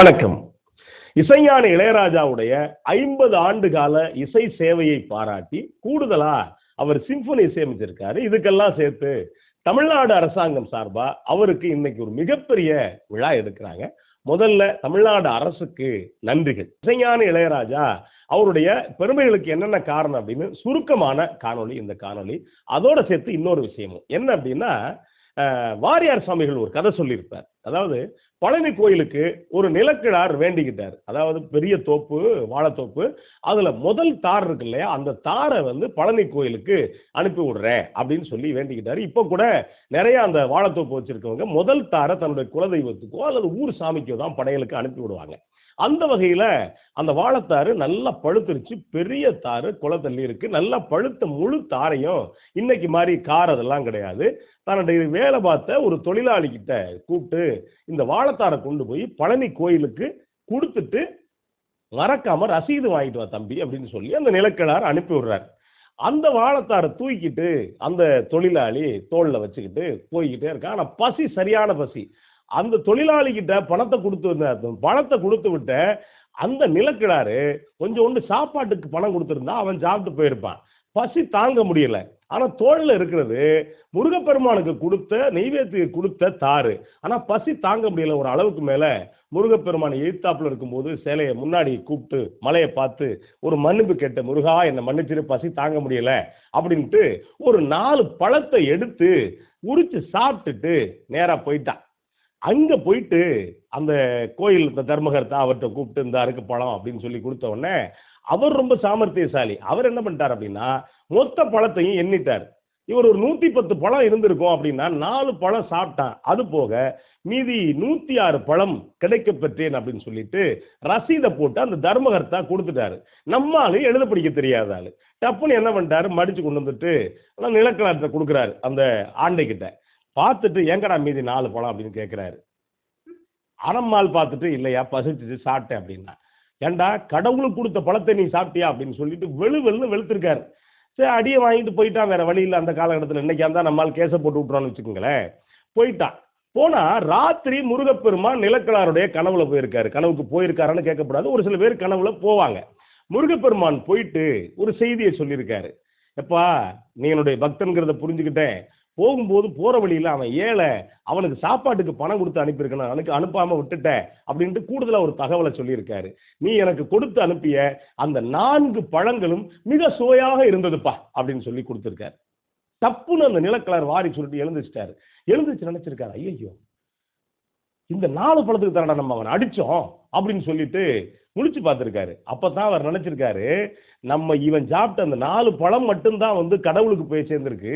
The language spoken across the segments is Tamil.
வணக்கம். இசைஞான இளையராஜாவுடைய ஐம்பது ஆண்டு கால இசை சேவையை பாராட்டி கூடுதலா அவர் சிம்பனி இசையமைச்சிருக்காரு. இதுக்கெல்லாம் சேர்த்து தமிழ்நாடு அரசாங்கம் சார்பா அவருக்கு இன்னைக்கு ஒரு மிகப்பெரிய விழா எடுக்கிறாங்க. முதல்ல தமிழ்நாடு அரசுக்கு நன்றிகள். இசைஞான இளையராஜா அவருடைய பெருமைகளுக்கு என்னென்ன காரணம் அப்படின்னு சுருக்கமான காணொளி இந்த காணொளி. அதோட சேர்த்து இன்னொரு விஷயமும். என்ன அப்படின்னா வாரியார் சுவாமிகள் ஒரு கதை சொல்லியிருப்பார். அதாவது பழனி கோயிலுக்கு ஒரு நிலக்கிழார் வேண்டிக்கிட்டார். அதாவது பெரிய தோப்பு வாழைத்தோப்பு. அதுல முதல் தார் இருக்கு இல்லையா அந்த தாரை வந்து பழனி கோயிலுக்கு அனுப்பி விடுறேன் அப்படின்னு சொல்லி வேண்டிக்கிட்டாரு. இப்போ கூட நிறைய அந்த வாழைத்தோப்பு வச்சிருக்கவங்க முதல் தாரை தன்னுடைய குலதெய்வத்துக்கோ அல்லது ஊர் சாமிக்கோ தான் படையலுக்கு அனுப்பி விடுவாங்க. அந்த வகையில அந்த வாழைத்தாறு நல்லா பழுத்துருச்சு பெரிய தாறு குளத்தள்ளி இருக்கு. நல்லா பழுத்த முழு தாரையும் இன்னைக்கு மாதிரி கார் அதெல்லாம் கிடையாது. தன்னுடைய வேலை பார்த்த ஒரு தொழிலாளி கிட்ட கூப்பிட்டு இந்த வாழைத்தாரை கொண்டு போய் பழனி கோயிலுக்கு கொடுத்துட்டு மறக்காம ரசீது வாங்கிட்டு வா தம்பி அப்படின்னு சொல்லி அந்த நிலக்கிழார் அனுப்பி விடுறாரு. அந்த வாழைத்தாரை தூக்கிட்டு அந்த தொழிலாளி தோல்ல வச்சுக்கிட்டு போய்கிட்டே இருக்கான். ஆனா பசி சரியான பசி. அந்த தொழிலாளி கிட்ட பணத்தை கொடுத்து வந்த பணத்தை கொடுத்து விட்ட அந்த நிலக்கிழாரு கொஞ்சோண்டு சாப்பாட்டுக்கு பணம் கொடுத்துருந்தா அவன் சாப்பிட்டு போயிருப்பான். பசி தாங்க முடியல. ஆனால் தோளில் இருக்கிறது முருகப்பெருமானுக்கு கொடுத்த நெய்வேத்திக்கு கொடுத்த தாறு. ஆனால் பசி தாங்க முடியல ஒரு அளவுக்கு மேலே முருகப்பெருமான் எழுத்தாப்பில் இருக்கும்போது சேலையை முன்னாடி கூப்பிட்டு மலையை பார்த்து ஒரு மன்னிப்பு கேட்ட முருகா என்னை மன்னிச்சிரு பசி தாங்க முடியல. அப்படின்ட்டு ஒரு நாலு பழத்தை எடுத்து உரிச்சு சாப்பிட்டுட்டு நேராக போயிட்டான். அங்க போயிட்டு அந்த கோயில் இந்த தர்மகர்த்தா அவர்கிட்ட கூப்பிட்டு இந்த அருக்கு பழம் அப்படின்னு சொல்லி கொடுத்த உடனே அவர் ரொம்ப சாமர்த்தியசாலி. அவர் என்ன பண்ணிட்டார் அப்படின்னா மொத்த பழத்தையும் எண்ணிட்டார். இவர் ஒரு நூத்தி பத்து பழம் இருந்திருக்கும் அப்படின்னா நாலு பழம் சாப்பிட்டான். அது போக மீதி நூத்தி ஆறு பழம் கிடைக்க பெற்றேன் அப்படின்னு சொல்லிட்டு ரசீதை போட்டு அந்த தர்மகர்த்தா கொடுத்துட்டாரு. நம்மளாலும் எழுத படிக்க தெரியாத ஆளு. டப்புன்னு என்ன பண்ணிட்டாரு? மடிச்சு கொண்டு வந்துட்டு ஆனா நிலக்கலாத்தை கொடுக்குறாரு அந்த ஆண்டை கிட்ட பார்த்துட்டு ஏங்கடா மீதி நாலு பழம்? அப்படின்னு கேட்குறாரு அறம்மாள் பார்த்துட்டு இல்லையா பசிச்சுட்டு சாப்பிட்டேன் அப்படின்னா. ஏண்டா கடவுளுக்கு கொடுத்த பழத்தை நீ சாப்பிட்டியா? அப்படின்னு சொல்லிட்டு வெளு வெளுன்னு வெளுத்திருக்காரு. சரி அடியை வாங்கிட்டு போயிட்டான் வேற வழி இல்லை அந்த காலகட்டத்தில். இன்னைக்கு இருந்தால் நம்மால் கேஸை போட்டு விட்றோன்னு வச்சுக்கோங்களேன். போயிட்டான். போனா ராத்திரி முருகப்பெருமான் நிலக்கலாருடைய கனவுல போயிருக்காரு. கனவுக்கு போயிருக்காருன்னு கேட்கக்கூடாது. ஒரு சில பேர் கனவுல போவாங்க. முருகப்பெருமான் போயிட்டு ஒரு செய்தியை சொல்லியிருக்காரு. எப்பா நீ என்னுடைய பக்தன்கிறத புரிஞ்சுக்கிட்டேன். போகும்போது போற வழியில அவன் ஏழை அவனுக்கு சாப்பாட்டுக்கு பணம் கொடுத்து அனுப்பியிருக்கணும் அவனுக்கு அனுப்பாம விட்டுட்ட அப்படின்ட்டு கூடுதலா ஒரு தகவலை சொல்லியிருக்காரு. நீ எனக்கு கொடுத்து அனுப்பிய அந்த நான்கு பழங்களும் மிக சுவையாக இருந்ததுப்பா அப்படின்னு சொல்லி கொடுத்துருக்காரு. தப்புன்னு அந்த நிலக்கலர் வாரி சொல்லிட்டு எழுந்துச்சிட்டாரு எழுந்துச்சு நினைச்சிருக்காரு ஐயோ இந்த நாலு பழத்துக்கு தானடா நம்ம அவனை அடிச்சோம்? அப்படின்னு சொல்லிட்டு முழிச்சு பார்த்துருக்காரு. அப்போ தான் அவர் நினச்சிருக்காரு நம்ம இவன் சாப்பிட்ட அந்த நாலு பழம் மட்டும்தான் வந்து கடவுளுக்கு போய் சேர்ந்துருக்கு.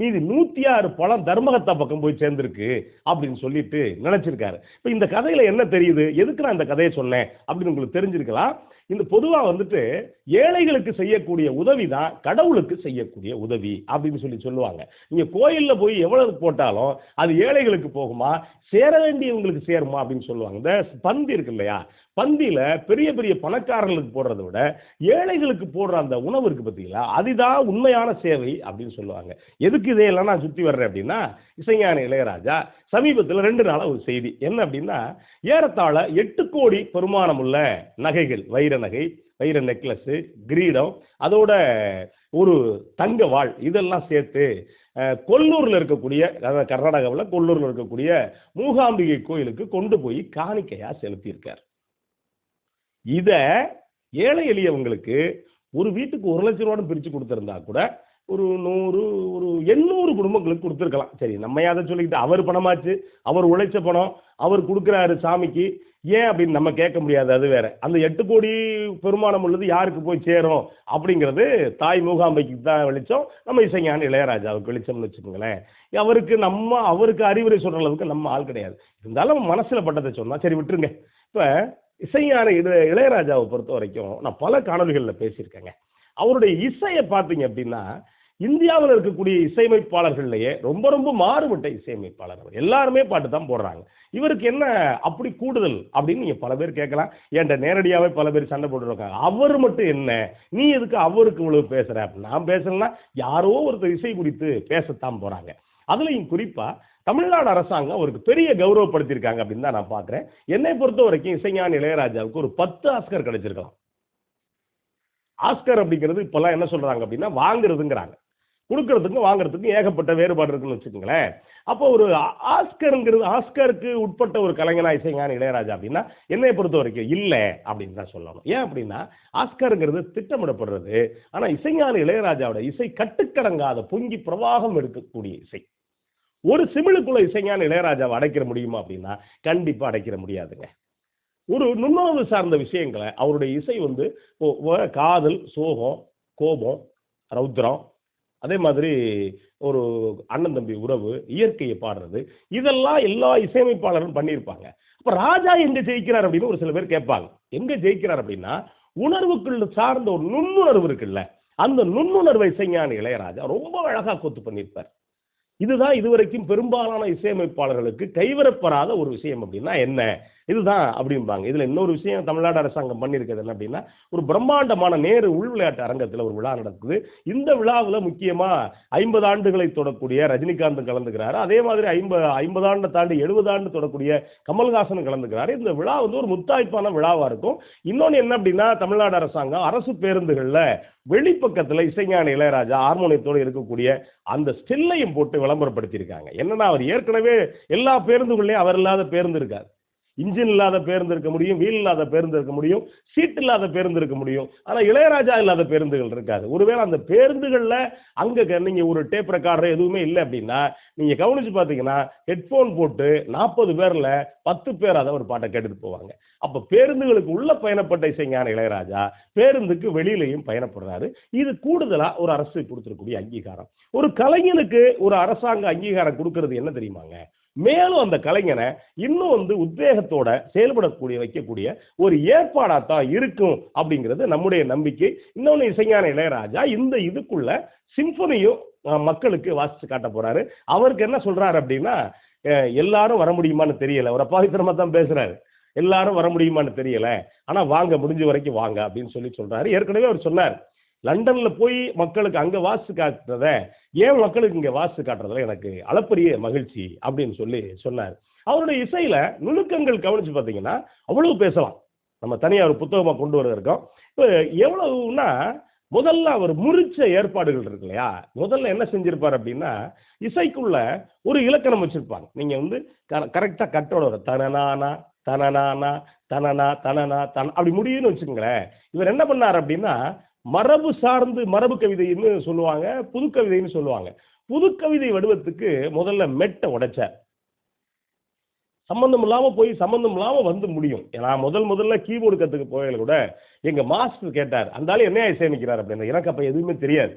மீதி நூற்றி ஆறு பழம் தர்மகத்தா பக்கம் போய் சேர்ந்துருக்கு அப்படின்னு சொல்லிட்டு நினச்சிருக்காரு. இப்போ இந்த கதையில் என்ன தெரியுது? எதுக்கு நான் இந்த கதையை சொன்னேன் அப்படின்னு உங்களுக்கு தெரிஞ்சிருக்கலாம். இந்த பொதுவாக வந்துட்டு ஏழைகளுக்கு செய்யக்கூடிய உதவி தான் கடவுளுக்கு செய்யக்கூடிய உதவி அப்படின்னு சொல்லி சொல்லுவாங்க. நீங்கள் கோயிலில் போய் எவ்வளவு போட்டாலும் அது ஏழைகளுக்கு போகுமா? சேர வேண்டியவங்களுக்கு சேருமா அப்படின்னு சொல்லுவாங்க. இந்த பந்தி இருக்கு இல்லையா? பந்தியில பெரிய பெரிய பணக்காரர்களுக்கு போடுறத விட ஏழைகளுக்கு போடுற அந்த உணவு இருக்கு பார்த்தீங்களா அதுதான் உண்மையான சேவை அப்படின்னு சொல்லுவாங்க. எதுக்கு இதையெல்லாம் நான் சுற்றி வர்றேன் அப்படின்னா இசைஞான இளையராஜா சமீபத்தில் ரெண்டு நாளாக ஒரு செய்தி. என்ன அப்படின்னா ஏறத்தாழ எட்டு கோடி பெருமானம் உள்ள நகைகள் வைர நகை வைர நெக்லஸ் கிரீடம் அதோட ஒரு தங்க வாழ் இதெல்லாம் சேர்த்து கொல்லூரில் இருக்கக்கூடிய அதாவது கர்நாடகாவில் கொல்லூரில் இருக்கக்கூடிய மூகாம்பிகை கோயிலுக்கு கொண்டு போய் காணிக்கையா செலுத்தியிருக்கார். இதை ஏழை எளியவங்களுக்கு ஒரு வீட்டுக்கு ஒரு லட்சம் ரூபான்னு பிரிச்சு கொடுத்துருந்தா கூட ஒரு நூறு ஒரு எண்ணூறு குடும்பங்களுக்கு கொடுத்துருக்கலாம். சரி நம்ம அதை சொல்லிக்கிட்டு? அவர் பணமாச்சு அவர் உழைச்ச பணம் அவர் கொடுக்குறாரு சாமிக்கு ஏன் அப்படின்னு நம்ம கேட்க முடியாது அது வேற. அந்த எட்டு கோடி பெருமானம் உள்ளது யாருக்கு போய் சேரும் அப்படிங்கிறது தாய் மூகாம்பைக்கு தான் வெளிச்சம். நம்ம இசைஞான இளையராஜாவுக்கு வெளிச்சம்னு வச்சுக்கோங்களேன். அவருக்கு நம்ம அவருக்கு அறிவுரை சொல்கிற அளவுக்கு நம்ம ஆள் கிடையாது. இருந்தாலும் மனசில் பட்டதை சொன்னால் சரி விட்டுருங்க. இப்போ இசைஞான இளைய இளையராஜாவை பொறுத்த வரைக்கும் நான் பல காணொலிகளில் பேசியிருக்கேங்க. அவருடைய இசையை பார்த்தீங்க அப்படின்னா இந்தியாவில் இருக்கக்கூடிய இசையமைப்பாளர்கள்லையே ரொம்ப ரொம்ப மாறுபட்ட இசையமைப்பாளர் அவர். எல்லாருமே பாட்டு தான் போடுறாங்க. இவருக்கு என்ன அப்படி கூடுதல் அப்படின்னு நீங்க பல பேர் கேட்கலாம். என்கிட்ட நேரடியாகவே பல பேர் சண்டை போட்டுருக்காங்க. அவர் மட்டும் என்ன? நீ எதுக்கு அவருக்கு இவ்வளவு பேசுற? நான் பேசலன்னா யாரோ ஒருத்தர் இசை குறித்து பேசத்தான் போறாங்க. அதுலேயும் குறிப்பா தமிழ்நாடு அரசாங்கம் அவருக்கு பெரிய கௌரவப்படுத்தியிருக்காங்க அப்படின்னு தான் நான் பார்க்குறேன் என்னை பொறுத்த வரைக்கும் இசைஞான இளையராஜாவுக்கு ஒரு பத்து ஆஸ்கர் கிடைச்சிருக்கலாம். ஆஸ்கர் அப்படிங்கிறது இப்போல்லாம் என்ன சொல்றாங்க அப்படின்னா வாங்குறதுங்கிறாங்க. கொடுக்கறதுக்கும் வாங்குறதுக்கும் ஏகப்பட்ட வேறுபாடு இருக்குன்னு வச்சுக்கோங்களேன். அப்போ ஒரு ஆஸ்கருங்கிறது ஆஸ்கருக்கு உட்பட்ட ஒரு கலைஞனா இசைஞான இளையராஜா அப்படின்னா என்னை பொறுத்த வரைக்கும் இல்லை அப்படின்னு தான் சொல்லணும். ஏன் அப்படின்னா ஆஸ்கருங்கிறது திட்டமிடப்படுறது. ஆனா இசைஞான இளையராஜாவோட இசை கட்டுக்கடங்காத பொங்கி பிரவாகம் எடுக்கக்கூடிய இசை. ஒரு சிமிழுக்குள்ள இசைஞான இளையராஜாவை அடைக்கிற முடியுமா அப்படின்னா கண்டிப்பா அடைக்கிற முடியாதுங்க. ஒரு நுண்ணுணர்வு சார்ந்த விஷயங்களை அவருடைய இசை வந்து காதல் சோகம் கோபம் ரௌத்ரம் அதே மாதிரி ஒரு அண்ணன் தம்பி உறவு இயற்கையை பாடுறது இதெல்லாம் எல்லா இசையமைப்பாளரும் பண்ணியிருப்பாங்க. அப்போ ராஜா எங்கே ஜெயிக்கிறார் அப்படின்னு ஒரு சில பேர் கேட்பாங்க. எங்கே ஜெயிக்கிறார் அப்படின்னா உணர்வுக்குள்ள சார்ந்த ஒரு நுண்ணுணர்வு இருக்குல்ல அந்த நுண்ணுணர்வை இசைஞானி இளையராஜா ரொம்ப அழகாக கொத்து பண்ணியிருப்பார். இதுதான் இதுவரைக்கும் பெரும்பாலான இசையமைப்பாளர்களுக்கு கைவரப்பெறாத ஒரு விஷயம் அப்படின்னா என்ன? இதுதான் அப்படிம்பாங்க. இதுல இன்னொரு விஷயம் தமிழ்நாடு அரசாங்கம் பண்ணியிருக்கிறது என்ன அப்படின்னா ஒரு பிரம்மாண்டமான நேரு உள் விளையாட்டு அரங்கத்தில் ஒரு விழா நடக்குது. இந்த விழாவில் முக்கியமா ஐம்பது ஆண்டுகளை தொடக்கூடிய ரஜினிகாந்த் கலந்துக்கிறாரு. அதே மாதிரி ஐம்பது ஐம்பது ஆண்டை தாண்டி எழுபது ஆண்டு தொடக்கூடிய கமல்ஹாசன் கலந்துக்கிறாரு. இந்த விழா வந்து ஒரு முத்தாய்ப்பான விழாவா இருக்கும். இன்னொன்று என்ன அப்படின்னா தமிழ்நாடு அரசாங்கம் அரசு பேருந்துகளில் வெளிப்பக்கத்தில் இசைஞான இளையராஜா ஹார்மோனியத்தோடு இருக்கக்கூடிய அந்த ஸ்டில்லையும் போட்டு விளம்பரப்படுத்தியிருக்காங்க. என்னன்னா அவர் ஏற்கனவே எல்லா பேருந்துகள்லையும் அவர் இல்லாத பேருந்து இருக்காது. இன்ஜின் இல்லாத பேருந்து இருக்க முடியும் வீல் இல்லாத பேருந்து இருக்க முடியும் சீட் இல்லாத பேருந்து இருக்க முடியும். ஆனால் இளையராஜா இல்லாத பேருந்துகள் இருக்காது. ஒருவேளை அந்த பேருந்துகளில் அங்கே நீங்கள் ஒரு டேப் ரெக்கார்டர் எதுவுமே இல்லை அப்படின்னா நீங்கள் கவனித்து பார்த்தீங்கன்னா ஹெட்ஃபோன் போட்டு நாற்பது பேரில் பத்து பேர் அதை ஒரு பாட்டை கேட்டுட்டு போவாங்க. அப்போ பேருந்துகளுக்கு உள்ள பயணப்பட்ட இசைஞான இளையராஜா பேருந்துக்கு வெளியிலையும் பயணப்படுறாரு. இது கூடுதலாக ஒரு அரசு கொடுத்துருக்கக்கூடிய அங்கீகாரம். ஒரு கலைஞனுக்கு ஒரு அரசாங்க அங்கீகாரம் கொடுக்கறது என்ன தெரியுமாங்க? மேலும் அந்த கலைஞனை இன்னும் வந்து உத்வேகத்தோட செயல்படக்கூடிய வைக்கக்கூடிய ஒரு ஏற்பாடாக தான் இருக்கும் அப்படிங்கிறது நம்முடைய நம்பிக்கை. இன்னொன்று இசைஞான இளையராஜா இந்த இதுக்குள்ள சிம்பனியும் மக்களுக்கு வாசித்து காட்ட போறாரு. அவருக்கு என்ன சொல்றாரு அப்படின்னா எல்லாரும் வர முடியுமான்னு தெரியல. ஒரு அப்பாவித்திரமா தான் பேசுறாரு. எல்லாரும் வர முடியுமான்னு தெரியல. ஆனா வாங்க முடிஞ்ச வரைக்கும் வாங்க அப்படின்னு சொல்லி சொல்றாரு. ஏற்கனவே அவர் சொன்னார். லண்டன்ல போய் மக்களுக்கு அங்க வாசு காட்டுறத ஏன் மக்களுக்கு இங்க வாசு காட்டுறதுல எனக்கு அளப்பரிய மகிழ்ச்சி அப்படின்னு சொல்லி சொன்னார். அவருடைய இசையில நுணுக்கங்கள் கவனிச்சு பார்த்தீங்கன்னா அவ்வளவு பேசலாம். நம்ம தனியாக ஒரு புத்தகமாக கொண்டு வர இருக்கோம் இப்போ எவ்வளவுன்னா முதல்ல அவர் முறிச்ச ஏற்பாடுகள் இருக்கு இல்லையா? முதல்ல என்ன செஞ்சிருப்பார் அப்படின்னா இசைக்குள்ள ஒரு இலக்கணம் வச்சிருப்பாங்க. நீங்க வந்து கரெக்டா கட்டோட வரும் தனனானா தனனானா தனனா தனனா தன அப்படி முடியும்னு வச்சுக்கோங்களேன். இவர் என்ன பண்ணார் அப்படின்னா மரபு சார்ந்து மரபு கவிதைன்னு சொல்லுவாங்க புது கவிதைன்னு சொல்லுவாங்க. புது கவிதை வடிவத்துக்கு முதல்ல மெட்டை உடைச்சார் சம்பந்தம் இல்லாமல் போய் சம்பந்தம் இல்லாமல் வந்து முடியும். நான் முதல் முதல்ல கீபோர்டு கற்றுக்க போகையில கூட எங்க மாஸ்டர் கேட்டார் அந்த ஆளு என்ன இசையமைக்கிறார்? அப்படின்னு. எனக்கு அப்போ எதுவுமே தெரியாது.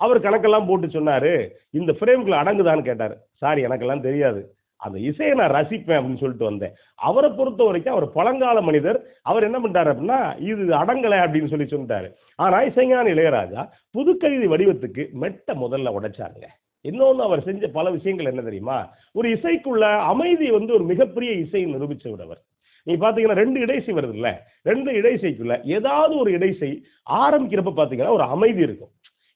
அவர் கணக்கெல்லாம் போட்டு சொன்னாரு இந்த ஃப்ரேம்குள்ள அடங்குதான்னு கேட்டார். சார் எனக்கெல்லாம் தெரியாது. அந்த இசையை நான் ரசிப்பேன் அப்படின்னு சொல்லிட்டு வந்தேன். அவரை பொறுத்த வரைக்கும் அவர் பழங்கால மனிதர். அவர் என்ன பண்ணிட்டாரு அப்படின்னா இது அடங்கலை அப்படின்னு சொல்லி சொல்லிட்டாரு. ஆனால் இசைஞான இளையராஜா புதுக்கவிதை வடிவத்துக்கு மெட்ட முதல்ல உடைச்சாருங்க. இன்னொன்று அவர் செஞ்ச பல விஷயங்கள் என்ன தெரியுமா? ஒரு இசைக்குள்ள அமைதி வந்து ஒரு மிகப்பெரிய இசையை நிரூபிச்சு விடவர் நீ பார்த்தீங்கன்னா ரெண்டு இடைசை வருது இல்லை ரெண்டு இடைசைக்குள்ள ஏதாவது ஒரு இடைசை ஆரம்பிக்கிறப்ப பார்த்தீங்கன்னா ஒரு அமைதி இருக்கும்.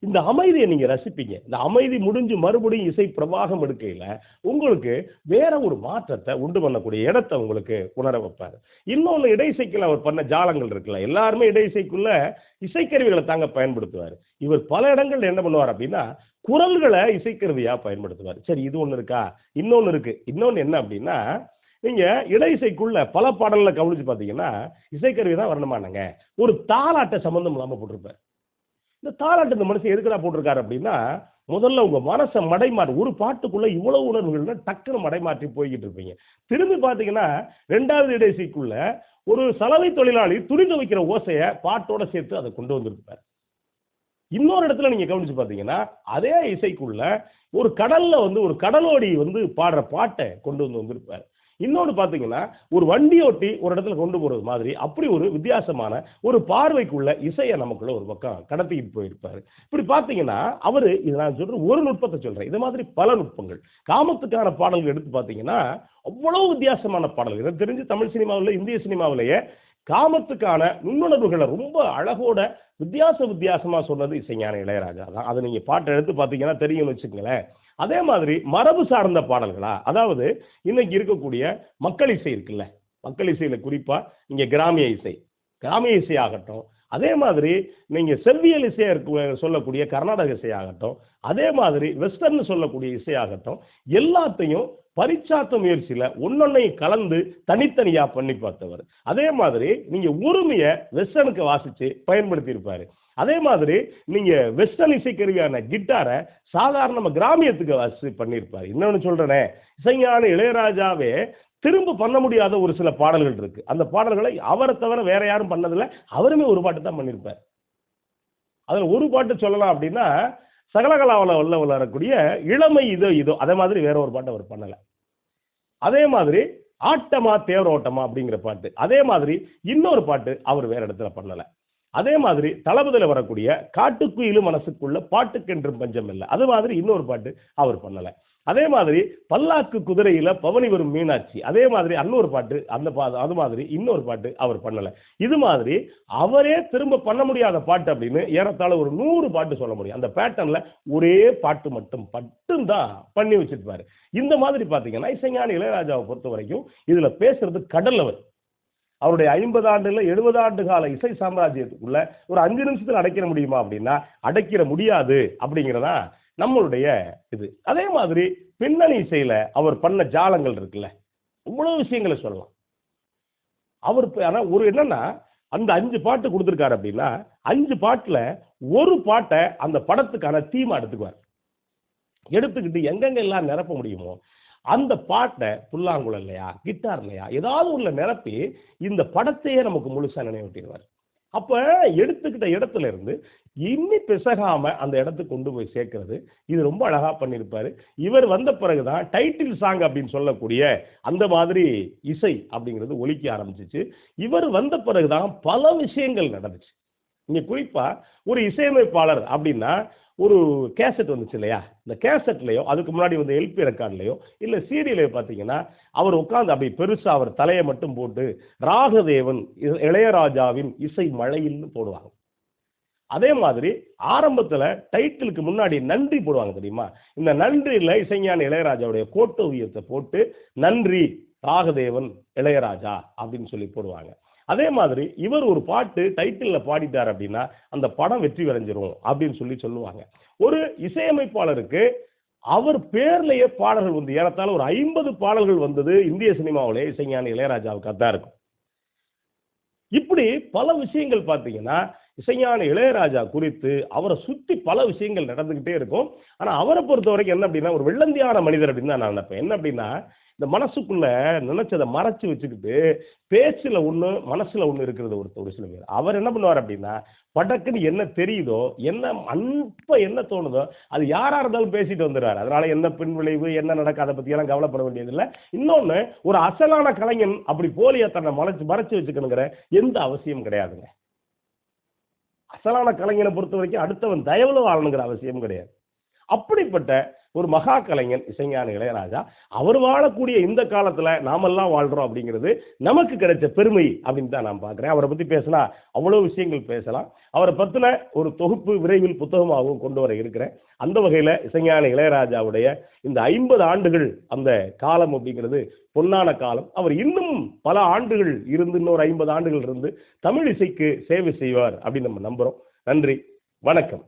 இந்த அமைதியை நீங்க ரசிப்பீங்க. இந்த அமைதி முடிஞ்சு மறுபடியும் இசை பிரவாகம் எடுக்கையில உங்களுக்கு வேற ஒரு மாற்றத்தை உண்டு பண்ணக்கூடிய இடத்தை உங்களுக்கு உணர வைப்பாரு. இன்னொன்று இடைசைக்குள்ள அவர் பண்ண ஜாலங்கள் இருக்குல்ல எல்லாருமே இடைசைக்குள்ள இசைக்கருவிகளை தாங்க பயன்படுத்துவார். இவர் பல இடங்கள்ல என்ன பண்ணுவார் அப்படின்னா குரல்களை இசைக்கருவியா பயன்படுத்துவார். சரி இது ஒன்று இருக்கா? இன்னொன்னு இருக்கு. இன்னொன்னு என்ன அப்படின்னா நீங்க இடையிசைக்குள்ள பல பாடல்களை கவனிச்சு பாத்தீங்கன்னா இசைக்கருவி தான் வரணுமானங்க. ஒரு தாளாட்ட சம்பந்தம் இல்லாம போட்டிருப்பார். இந்த தாலாட்டு இந்த மனுஷன் எதுக்குடா போட்டிருக்காரு அப்படின்னா முதல்ல உங்க மனசை மடைமாறு ஒரு பாட்டுக்குள்ள இவ்வளவு உணர்வுகள்னா டக்குன்னு மடைமாற்றி போய்கிட்டு இருப்பீங்க. திரும்பி பார்த்தீங்கன்னா ரெண்டாவது இடைசைக்குள்ள ஒரு சலவை தொழிலாளி துணி துவைக்கிற ஓசையை பாட்டோட சேர்த்து அதை கொண்டு வந்திருப்பார். இன்னொரு இடத்துல நீங்க கவனிச்சு பார்த்தீங்கன்னா அதே இசைக்குள்ள ஒரு கடல்ல வந்து ஒரு கடலோடி வந்து பாடுற பாட்டை கொண்டு வந்து வந்திருப்பார். இன்னொன்று பார்த்தீங்கன்னா ஒரு வண்டியோட்டி ஒரு இடத்துல கொண்டு போகிறது மாதிரி அப்படி ஒரு வித்தியாசமான ஒரு பார்வைக்குள்ள இசையை நமக்குள்ள ஒரு பக்கம் கடத்திக்கிட்டு போயிருப்பார். இப்படி பார்த்தீங்கன்னா அவர் இது நான் சொல்கிறேன் ஒரு நுட்பத்தை சொல்கிறேன் இது மாதிரி பல நுட்பங்கள். காமத்துக்கான பாடல்கள் எடுத்து பார்த்தீங்கன்னா அவ்வளோ வித்தியாசமான பாடல்கள். எனக்கு தெரிஞ்சு தமிழ் சினிமாவில் இந்திய சினிமாவிலேயே காமத்துக்கான நுண்ணுணர்வுகளை ரொம்ப அழகோட வித்தியாச வித்தியாசமாக சொன்னது இசைஞான இளையராஜா தான். அதை நீங்கள் பாட்டை எடுத்து பார்த்தீங்கன்னா தெரியும்னு வச்சுக்கோங்களேன். அதே மாதிரி மரபு சார்ந்த பாடல்களா? அதாவது இன்னைக்கு இருக்கக்கூடிய மக்கள் இசை இருக்குல்ல? மக்கள் இசையில குறிப்பா இங்க கிராமிய இசை. கிராமிய இசை ஆகட்டும் அதே மாதிரி நீங்க செவ்வியல் இசையா இருக்க சொல்லக்கூடிய கர்நாடக இசையாகட்டும் அதே மாதிரி வெஸ்டர்ன் சொல்லக்கூடிய இசையாகட்டும் எல்லாத்தையும் பரிச்சாத்த முயற்சியில ஒன்னொன்னையும் கலந்து தனித்தனியா பண்ணி பார்த்தவர். அதே மாதிரி நீங்க உரிமையை வெஸ்டர்னுக்கு வாசிச்சு பயன்படுத்தி இருப்பாரு அதே மாதிரி நீங்க வெஸ்டர்ன் இசைக்கருவியான கிட்டாரை சாதாரண நம்ம கிராமியத்துக்கு வசதி பண்ணியிருப்பார். இன்னொன்னு சொல்றேனே இசைஞான இளையராஜாவே திரும்ப பண்ண முடியாத ஒரு சில பாடல்கள் இருக்கு. அந்த பாடல்களை அவரை தவிர வேற யாரும் பண்ணதில்ல. அவருமே ஒரு பாட்டு தான் பண்ணியிருப்பார். அதில் ஒரு பாட்டு சொல்லலாம் அப்படின்னா சகலகலாவில் உள்ள வளரக்கூடிய இளமை இதோ இதோ அதே மாதிரி வேற ஒரு பாட்டு அவர் பண்ணலை. அதே மாதிரி ஆட்டமா தேவரோட்டமா அப்படிங்கிற பாட்டு. அதே மாதிரி இன்னொரு பாட்டு அவர் வேற இடத்துல பண்ணலை. அதே மாதிரி தளபதியில் வரக்கூடிய காட்டுக்குயிலும் மனசுக்குள்ள பாட்டுக்கென்றும் பஞ்சம் இல்லை. அது மாதிரி இன்னொரு பாட்டு அவர் பண்ணலை. அதே மாதிரி பல்லாக்கு குதிரையில பவனி வரும் மீனாட்சி. அதே மாதிரி அன்னொரு பாட்டு அந்த பா அது மாதிரி இன்னொரு பாட்டு அவர் பண்ணலை. இது மாதிரி அவரே திரும்ப பண்ண முடியாத பாட்டு அப்படின்னு ஏறத்தாழ ஒரு நூறு பாட்டு சொல்ல முடியும். அந்த பேட்டர்ன்ல ஒரே பாட்டு மட்டும் மட்டும் தான் பண்ணி வச்சிருப்பாரு. இந்த மாதிரி பாத்தீங்கன்னா இசைஞானி இளையராஜாவை பொறுத்த வரைக்கும் இதுல பேசுறது கடல் அவர். அவருடைய ஐம்பது ஆண்டுல எழுபது ஆண்டு கால இசை சாம்ராஜ்யத்துக்குள்ள ஒரு அஞ்சு நிமிஷத்துல அடைக்கிற முடியுமா அப்படின்னா அடைக்கிற முடியாது அப்படிங்கிறதா நம்மளுடைய இது. அதே மாதிரி பின்னணி இசையில அவர் பண்ண ஜாலங்கள் இருக்குல்ல இவ்வளவு விஷயங்களை சொல்லலாம். அவர் ஆனா ஒரு என்னன்னா அந்த அஞ்சு பாட்டு கொடுத்துருக்காரு அப்படின்னா அஞ்சு பாட்டுல ஒரு பாட்டை அந்த படத்துக்கான தீமா எடுத்துக்குவார். எடுத்துக்கிட்டு எங்கெங்க எல்லாம் நிரப்ப முடியுமோ அந்த பாட்டை புல்லாங்குழல்லையா கிட்டார்லையா ஏதாவது ஒண்ணுல நிரப்பி இந்த படத்தையே நமக்கு முழுசாக நினைவூட்டிடுவார். அப்போ எடுத்துக்கிட்ட இடத்துல இருந்து இன்னி பிசகாம அந்த இடத்துக்கு கொண்டு போய் சேர்க்கறது இது ரொம்ப அழகாக பண்ணியிருப்பார். இவர் வந்த பிறகுதான் டைட்டில் சாங் அப்படின்னு சொல்லக்கூடிய அந்த மாதிரி இசை அப்படிங்கிறது ஒலிக்க ஆரம்பிச்சிச்சு. இவர் வந்த பிறகுதான் பல விஷயங்கள் நடந்துச்சு. இங்கே குறிப்பாக ஒரு இசையமைப்பாளர் அப்படின்னா ஒரு கேசட் வந்துச்சு இல்லையா? இந்த கேசட்லேயோ அதுக்கு முன்னாடி வந்து எல்பி ரெக்கார்ட்லேயோ இல்லை சீரியலையோ பார்த்தீங்கன்னா அவர் உட்காந்து அப்படி பெருசாக அவர் தலையை மட்டும் போட்டு ராகதேவன் இ- இளையராஜாவின் இசை மழையில்னு போடுவாங்க. அதே மாதிரி ஆரம்பத்தில் டைட்டிலுக்கு முன்னாடி நன்றி போடுவாங்க தெரியுமா? இந்த நன்றியில் இசைஞான இளையராஜாவுடைய கோட்டோவியத்தை போட்டு நன்றி ராகதேவன் இளையராஜா அப்படின்னு சொல்லி போடுவாங்க. அதே மாதிரி இவர் ஒரு பாட்டு டைட்டில்ல பாடிட்டார் அப்படின்னா அந்த படம் வெற்றி விளைஞ்சிரும் அப்படின்னு சொல்லி சொல்லுவாங்க. ஒரு இசையமைப்பாளருக்கு அவர் பேர்லயே பாடல்கள் வந்து ஏறத்தாழ ஒரு ஐம்பது பாடல்கள் வந்தது இந்திய சினிமாவிலே இசைஞானி இளையராஜாவுக்கு தான் இருக்கும். இப்படி பல விஷயங்கள் பார்த்தீங்கன்னா இசைஞான இளையராஜா குறித்து அவரை சுத்தி பல விஷயங்கள் நடந்துக்கிட்டே இருக்கும். ஆனா அவரை பொறுத்த வரைக்கும் என்ன அப்படின்னா ஒரு வெள்ளந்தியான மனிதர் அப்படின்னு தான் நான் நினைப்பேன். என்ன அப்படின்னா இந்த மனசுக்குள்ள நினைச்சதை மறைச்சு வச்சுக்கிட்டு பேச்சுல ஒன்று மனசுல ஒன்று இருக்கிறது ஒரு ஒரு சில பேர். அவர் என்ன பண்ணுவார் அப்படின்னா படக்குன்னு என்ன தெரியுதோ என்ன அன்ப என்ன தோணுதோ அது யாரா இருந்தாலும் பேசிட்டு வந்துடுறாரு. அதனால என்ன பின் விளைவு என்ன நடக்க அதை பத்தி கவலைப்பட வேண்டியதில்லை. இன்னொன்று ஒரு அசலான கலைஞன் அப்படி போலியா தன்னை மறைச்சு மறைச்சு வச்சுக்கணுங்கிற எந்த அவசியம் கிடையாதுங்க. அசலான கலைஞனை பொறுத்த வரைக்கும் அடுத்தவன் தயவுல வாழணுங்கிற அவசியம் கிடையாது. அப்படிப்பட்ட ஒரு மகா கலைஞன் இசைஞான இளையராஜா அவர் வாழக்கூடிய இந்த காலத்துல நாமெல்லாம் வாழ்றோம் அப்படிங்கிறது நமக்கு கிடைச்ச பெருமை அப்படின்னு தான் நான் பார்க்குறேன். அவரை பத்தி பேசினா அவ்வளவு விஷயங்கள் பேசலாம். அவரை பத்தின ஒரு தொகுப்பு விரைவில் புத்தகமாகவும் கொண்டு வர இருக்கிறேன். அந்த வகையில இசைஞான இளையராஜாவுடைய இந்த ஐம்பது ஆண்டுகள் அந்த காலம் அப்படிங்கிறது பொன்னான காலம். அவர் இன்னும் பல ஆண்டுகள் இருந்து இன்னொரு ஐம்பது ஆண்டுகள் இருந்து தமிழ் இசைக்கு சேவை செய்வார் அப்படின்னு நம்ம நம்புறோம். நன்றி. வணக்கம்.